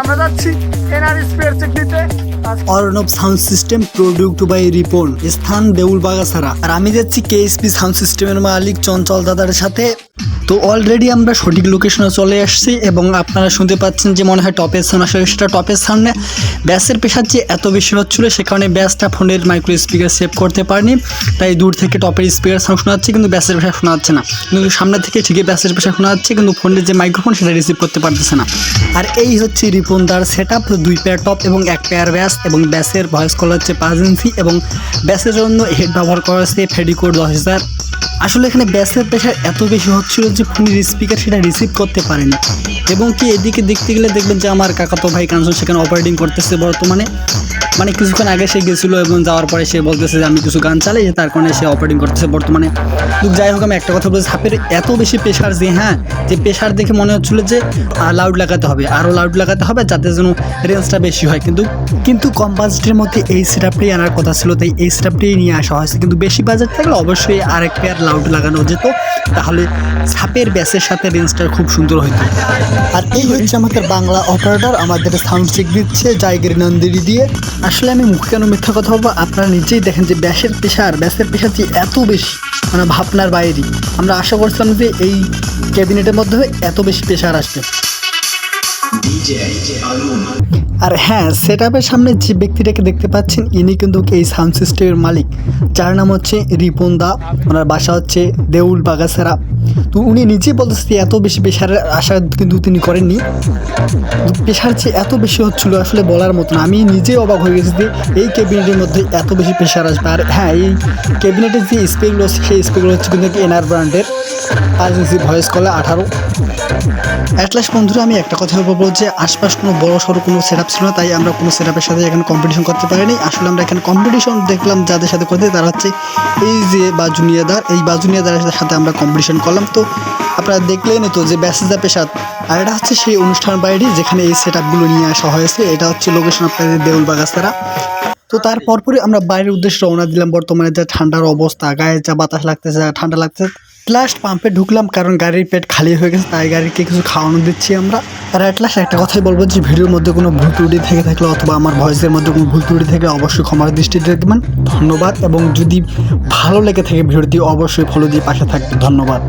আমরা যাচ্ছি NR spare check দিতে Arnab sound system product by Ripon, স্থান দেউল ছাড়া আর আমি যাচ্ছি কেএসপি সাউন্ড সিস্টেমের মালিক চঞ্চল দাদার সাথে। তো অলরেডি আমরা সঠিক লোকেশনে চলে আসছি এবং আপনারা শুনতে পাচ্ছেন যে মনে হয় টপের সাউন্ড আসলে সেটা টপের সামনে। ব্যাসের পেশার যে এত বেশি হচ্ছিল, সে কারণে ব্যাসটা ফোনের মাইক্রো স্পিকার সেভ করতে পারেনি। তাই দূর থেকে টপের স্পিকার সাউন্ড শোনা যাচ্ছে কিন্তু ব্যাসের পেশা শোনা যাচ্ছে না। কিন্তু সামনে থেকে ঠিকই ব্যাসের পেশা শোনা যাচ্ছে কিন্তু ফোনের যে মাইক্রোফোন সেটা রিসিভ করতে পারতেছে না। আর এই হচ্ছে রিপন দার সেট আপ দুই পেয়ার টপ এবং এক পেয়ার ব্যাস এবং ব্যাসের ভয়েস কল হচ্ছে পাঁচ ইঞ্চি এবং ব্যাসের জন্য হেড ব্যবহার করা হচ্ছে ফেডিকোড দশ হাজার। আসলে এখানে ব্যাসের প্রেশার এত বেশি হচ্ছিল যে ফোনের স্পিকার সেটা রিসিভ করতে পারেনি। এবং কি এদিকে দেখতে গেলে দেখবেন যে আমার কাকাতো ভাই কানসন সেখানে অপারেটিং করতেছে বর্তমানে। মানে কিছুক্ষণ আগে সে গেছিল এবং যাওয়ার পরে সে বলতেছে যে আমি কিছু গান চালাই তার কারণে সে অপারেটিং করতেছে বর্তমানে। তো যাই হোক, আমি একটা কথা বলছি, সাপের এত বেশি প্রেশার যে হ্যাঁ যে প্রেশার দেখে মনে হচ্ছিল যে লাউড লাগাতে হবে আরও লাউড লাগাতে হবে যাতে যেন রেঞ্জটা বেশি হয়। কিন্তু কিন্তু কম বাজেটের মধ্যে এই সেটআপটাই আনার কথা ছিল, তাই এই সেটআপটাই নিয়ে আসা হয়েছে। কিন্তু বেশি বাজেট থাকলে অবশ্যই আরেক পেয়ার লাউড লাগানো যেত, তাহলে সাপের ব্যাসের সাথে রেঞ্জটা খুব সুন্দর হতো আর এই হচ্ছে আমাদের বাংলা অপারেটর আমাদের সাউন্ড চেক দিচ্ছে জায়গির নন্দিনী দিয়ে। আসলে আমি মুখে কেন মিথ্যা কথা বলব? আপনারা নিজেই দেখেন যে ব্যাসের পেশার ব্যাসের পেশার যে এত বেশি মানে ভাবনার বাইরে। আমরা আশা করছিলাম যে এই ক্যাবিনেটের মধ্যে এত বেশি পেশার আসবে। আর হ্যাঁ সেট আপের সামনে যে ব্যক্তিটাকে দেখতে পাচ্ছেন, ইনি কিন্তু এই সাউন্ড সিস্টেমের মালিক। যার নাম হচ্ছে রিপন দা। ওনার বাসা হচ্ছে দেউল বাগাসেরা তো উনি নিজেই বলতেছে এত বেশি প্রেশারের আশা কিন্তু তিনি করেননি। প্রেশার যে এত বেশি হচ্ছিল আসলে বলার মতো না। আমি নিজেই অবাক হয়ে গেছি যে এই ক্যাবিনেটের মধ্যে এত বেশি প্রেশার আসবে। আর হ্যাঁ এই ক্যাবিনেটের যে স্পেকগুলো হচ্ছে সেই স্পেকগুলো হচ্ছে কিন্তু এনআর ব্র্যান্ডের পাঁচ ইঞ্চি ভয়েস কলে আঠারো। অ্যাটলাস্ট বন্ধুরা, আমি একটা কথা বলব যে আশপাশ কোনো বড় সড়ো কোনো সেট ছিল না, তাই আমরা কোনো সেট সাথে এখানে কম্পিটিশন করতে পারিনি। আসলে আমরা এখানে কম্পিটিশন দেখলাম যাদের সাথে করতে, তারা হচ্ছে এই যে বাজুনিয়াদার, এই বাজুনিয়াদারের সাথে আমরা কম্পিটিশন করলাম। তো আপনারা দেখলেনই তো যে ব্যাসেজা পেশাদ আর এটা হচ্ছে সেই অনুষ্ঠান বাড়ি যেখানে এই সেট নিয়ে আসা হয়েছে। এটা হচ্ছে লোকেশন আপনাদের দেউল বাগাস্তারা তো তার পরপরই আমরা বাইরের উদ্দেশ্যে রওনা দিলাম। বর্তমানে যা ঠান্ডার অবস্থা, গায়ে যা বাতাস লাগতেছে, যা ঠান্ডা লাগতেছে লাস্ট পাম্পে ঢুকলাম কারণ গাড়ির পেট খালি হয়ে গেছে, তাই গাড়িকে কিছু খাওয়ানো দিচ্ছি আমরা। আর অ্যাট লাস্ট একটা কথাই বলব যে ভিডিওর মধ্যে কোনো ভুল ত্রুটি থেকে থাকলে অথবা আমার ভয়েসের মধ্যে কোনো ভুল ত্রুটি থেকে অবশ্যই ক্ষমার দৃষ্টিতে দেখবেন। ধন্যবাদ এবং যদি ভালো লেগে থাকে ভিডিওটি, অবশ্যই ফলো দিয়ে পাশে থাকবে ধন্যবাদ।